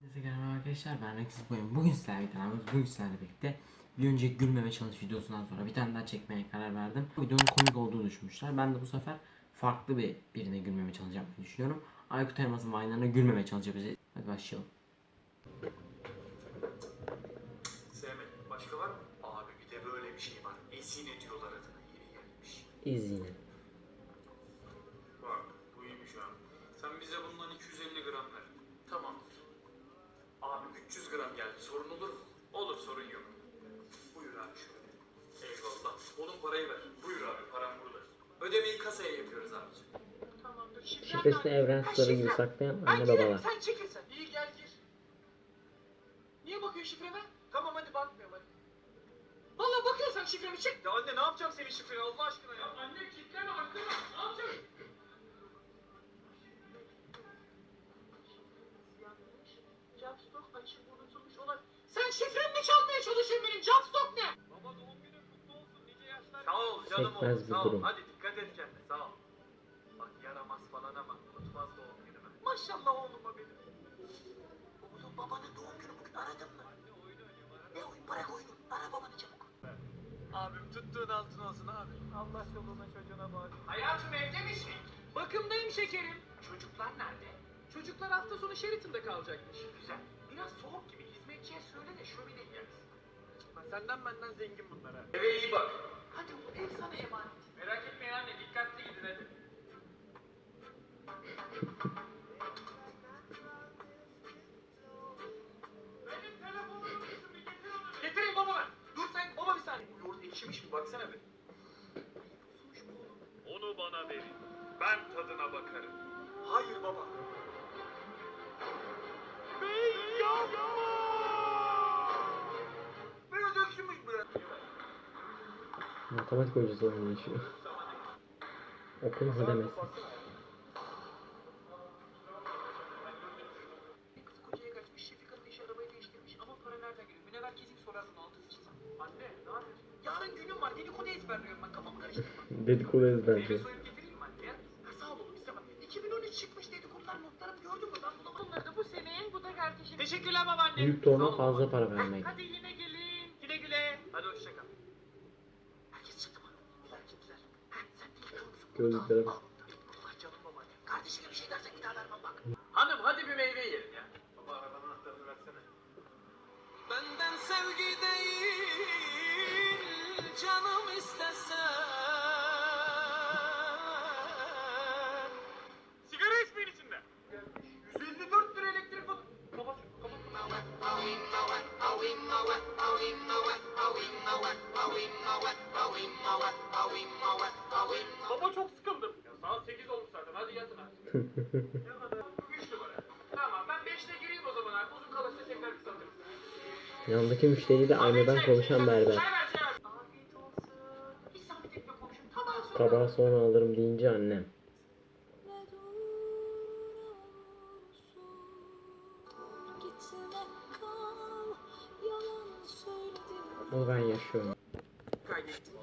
Herkese merhaba arkadaşlar ben Rexis Boyun. Bugün sizlerle bir tane bugün sizlerle birlikte bir önceki gülmeme challenge videosundan sonra bir tane daha çekmeye karar verdim. Bu videonun komik olduğunu düşünmüşler. Ben de bu sefer farklı bir birine gülmeme challenge yapmayı düşünüyorum. Aykut Elmas'ın Vine'larına gülmeme yapacağız. Hadi başlayalım. Sevmedim. Başka var mı? Abi bir de böyle bir şey var. Esin ediyorlar adına yeni gelmiş. İzleyin. Sorun olur mu? Olur sorun yok. Buyur abi şöyle. Eyvallah. Oğlum parayı ver. Buyur abi param burada. Ödemeyi kasaya yapıyoruz abicim. Tamamdır. Şifren Şifresini evren sırrı gibi saklayan anne babalar. Sen çekil sen. İyi gel gir. Niye bakıyorsun şifreme? Tamam hadi bakmıyorum hadi. Valla bakıyorsan şifremi çek. Ya anne ne yapacağım senin şifreni Allah aşkına ya. Anne kilitleme arkana. Ne yapacaksın? Yanlış. Capstock açık unutulmuş olan. Sen şifremi mi çalmaya çalışıyorsun benim? Capstock ne? Baba doğum günün kutlu olsun. Nice yaşlar. Sağ ol canım oğlum. Sağ ol. durum. Hadi dikkat et kendine. Sağ ol. Bak yaramaz falan ama unutmaz doğum günümü. Maşallah oğluma benim. Oğlum babanın doğum günü bugün aradın mı? Anne oyun oynuyorum. Ne oyun? Bırak oyunu. Ara babanı çabuk. Abim tuttuğun altın olsun abi. Allah çoluğuna çocuğuna bağlı. Hayatım evde misin? Bakımdayım şekerim. Çocuklar nerede? Çocuklar hafta sonu Sheraton'da kalacakmış. Güzel. Biraz soğuk gibi. Hizmetçiye söyle de şömine yaksın. Senden benden zengin bunlar ha. Eve iyi bak. Hadi oğlum ev sana emanet. Merak etmeyin anne. Dikkatli gidin hadi. Benim telefonumu unutmuşsun, bir getir onu. Getireyim baba ben. Dur sen baba bir saniye. Yoğurt ekşimiş mi? Baksana bir. Onu bana verin. Ben tadına bakarım. Hayır baba. Bey yapma! Ne yapıyorsun? Yarın günüm var, dedikodu ezberci. soyup getireyim mi anne? ya? Ha, sağ ol oğlum, istemem. 2013 çıkmış dedikodular, notlarımı gördün mü? Ben bulamadım. Bunları da bu senin, bu da kardeşim. Teşekkürler babaanne. Büyük ol fazla para vermek. Hadi yine değil Afiyet olsun. Hiç zahmet etme komşum. Tabağı sonra. Alırım deyince annem. Bunu ben yaşıyorum. Kaydettim.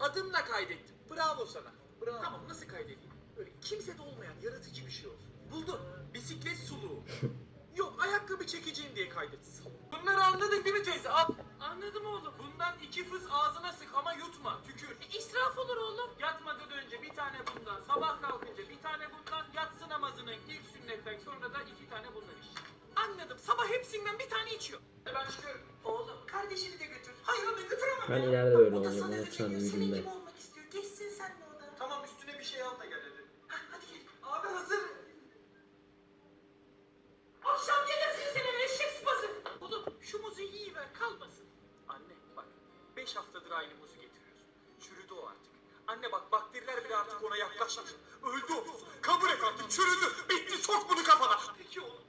Adımla kaydettim. Bravo sana. Bravo. Tamam nasıl kaydedeyim? Böyle kimsede olmayan yaratıcı bir şey olsun. Buldum. Bisiklet suluğu. Yok ayakkabı çekeceğim diye kaydettim. Bunları anladın değil mi teyze? Al. Anladım oğlum. Bundan iki fıs ağzına sık ama yutma. Tükür. israf olur oğlum. Yatmadan önce bir tane bundan. Sabah kalkınca bir tane bundan. Yatsı namazının ilk sünnetten sonra da iki tane bundan iç. Anladım. Sabah hepsinden bir tane içiyor. Ben çıkıyorum. Oğlum kardeşini de götür. Hayır onu götüremem. Ben ileride böyle olacağım, sana unutacağım öyle Senin yüzümde. gibi olmak istiyor. Geçsin sen de ona. Tamam üstüne bir şey al da gel hadi. Hah, hadi gel. Abi hazır. Akşam gelirsin senin eşek sıpası. Oğlum şu muzu yiyiver kalmasın. Anne bak 5 haftadır aynı muzu getiriyorsun. Çürüdü o artık. Anne bak bakteriler bile artık ona yaklaşmış. Öldü o. Kabul et artık çürüdü. Bitti sok bunu kafana. Peki oğlum.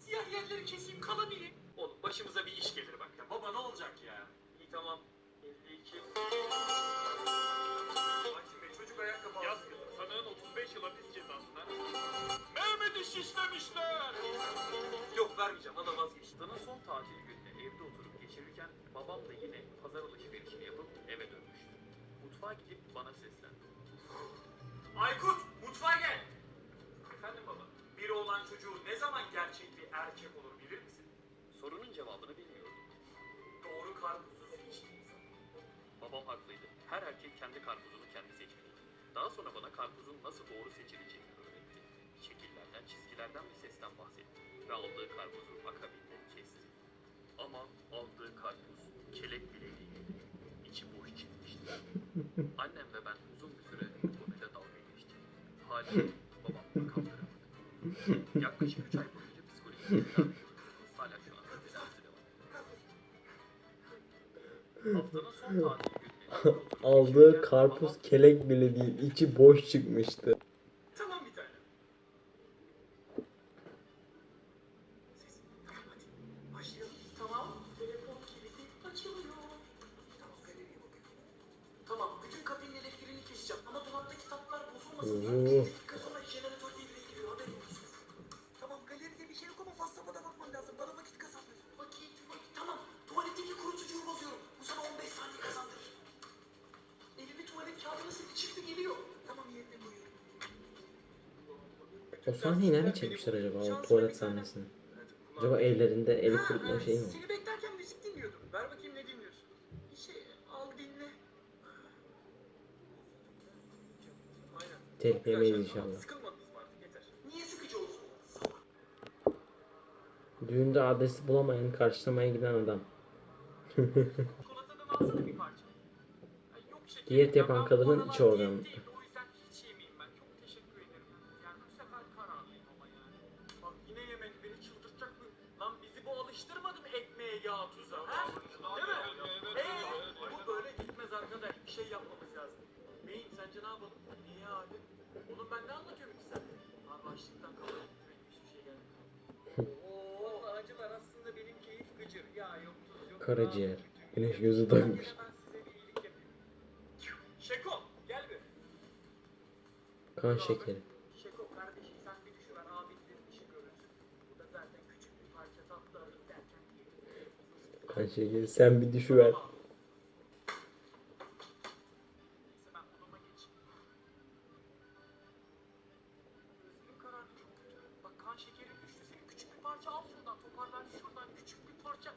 Siyah yerleri keseyim kalabileyim. Oğlum başımıza bir iş gelir bak ya. Baba ne olacak ya? İyi tamam. 52. Maxim Bey çocuk ayakkabı Yaz kızım. Sanığın 35 yıl hapis cezasına. Mehmet'i şişlemişler. Yok vermeyeceğim. Ana vazgeç. Danın son tatil gününde evde oturup geçirirken babam da yine pazar alışverişini yapıp eve dönmüştü mutfağa gidip bana seslendi. Aykut mutfağa gel. Efendim baba. Bir oğlan çocuğu ne zaman gerçek bir erkek olur bilir misin? Sorunun cevabını bilmiyordum. Doğru karpuzu seçtiğin. Babam haklıydı. Her erkek kendi karpuzunu kendi seçmeli. Daha sonra bana karpuzun nasıl doğru seçileceğini öğretti. Şekillerden, çizgilerden bir sesten bahsetti. Ve aldığı karpuzu akabinde kesti. Ama aldığı karpuz kelek bile değildi. İçi boş çıkmıştı. Annem ve ben uzun bir süre konuyla dalga geçtik. Hala babam kaldıramadı. Yaklaşık 3 ay boyunca psikolojik tedavi. Hala şu anda tedavisi devam. Haftanın son tatil günü. Aldığı karpuz kelek bile değil. içi boş çıkmıştı. O sahneyi nerede çekmişler acaba o tuvalet sahnesini? Acaba evlerinde eli kurutma ha, şeyi mi? Telif yemeyiz inşallah. Sıkılmadınız mı artık yeter. Niye sıkıcı olsun? Düğünde adresi bulamayan karşılamaya giden adam. Diyet ya, yapan kadının iç organı. diyetteyim de O yüzden hiç yemeyeyim ben. Çok teşekkür ederim. Yani bu sefer kararlıyım ama yani. Bak yine yemek beni çıldırtacak mı? Lan bizi bu alıştırmadı mı ekmeğe yağ tuza? Ha? Değil mi? Eee bu böyle gitmez arkadaş. Bir şey yapmamız lazım. Beyim sence ne yapalım? Niye abi? Oğlum ben ne anlatıyorum ki sen? Abi açlıktan kalan benim hiçbir şey gelmiyor. Oo, acılar aslında benim keyif gıcır. Ya yok tuz yok. Karaciğer. Güneş gün- gözü takmış. ben. Şeko gel bir. Kan şekeri. Şeko kardeşim sen bir düşüver abinlerin işi görürsün. Bu da zaten küçük bir parça tatlı alayım derken yedim. Kan şekeri. Sen bir düşüver. Neyse Düştü senin küçük bir parça al şuradan toparlan şuradan küçük bir parça.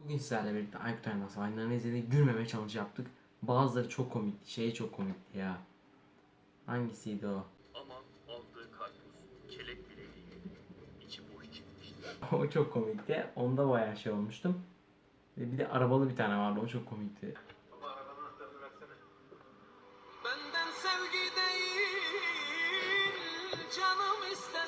Bugün sizlerle birlikte Aykut Elmas Vine'ların izlediği gülmeme challenge yaptık. Bazıları çok komikti. Şey çok komikti ya. Hangisiydi o? Ama aldığı karpuz kelek bile değil. İçi boş çıkmıştı. o çok komikti. Onda bayağı şey olmuştum. Ve bir de arabalı bir tane vardı. O çok komikti. Canım istesen.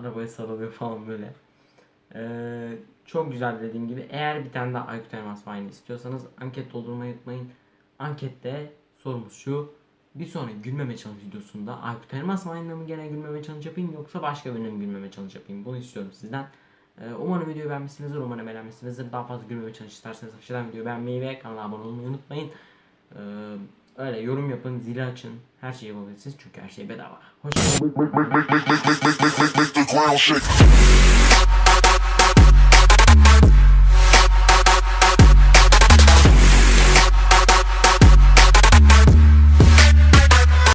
arabaya sarılıyor falan böyle. Ee, çok güzel dediğim gibi. Eğer bir tane daha Aykut Elmas Vine istiyorsanız anket doldurmayı unutmayın. Ankette sorumuz şu. Bir sonraki gülmeme challenge videosunda Aykut Elmas Vine'la mı gene gülmeme challenge yapayım yoksa başka birine mi gülmeme challenge yapayım? Bunu istiyorum sizden. Ee, umarım videoyu beğenmişsinizdir. Umarım beğenmişsinizdir. Daha fazla gülmeme challenge isterseniz aşağıdan videoyu beğenmeyi ve kanala abone olmayı unutmayın. Ee, öyle yorum yapın, zili açın. Her şeyi yapabilirsiniz çünkü her şey bedava. Hoşçakalın.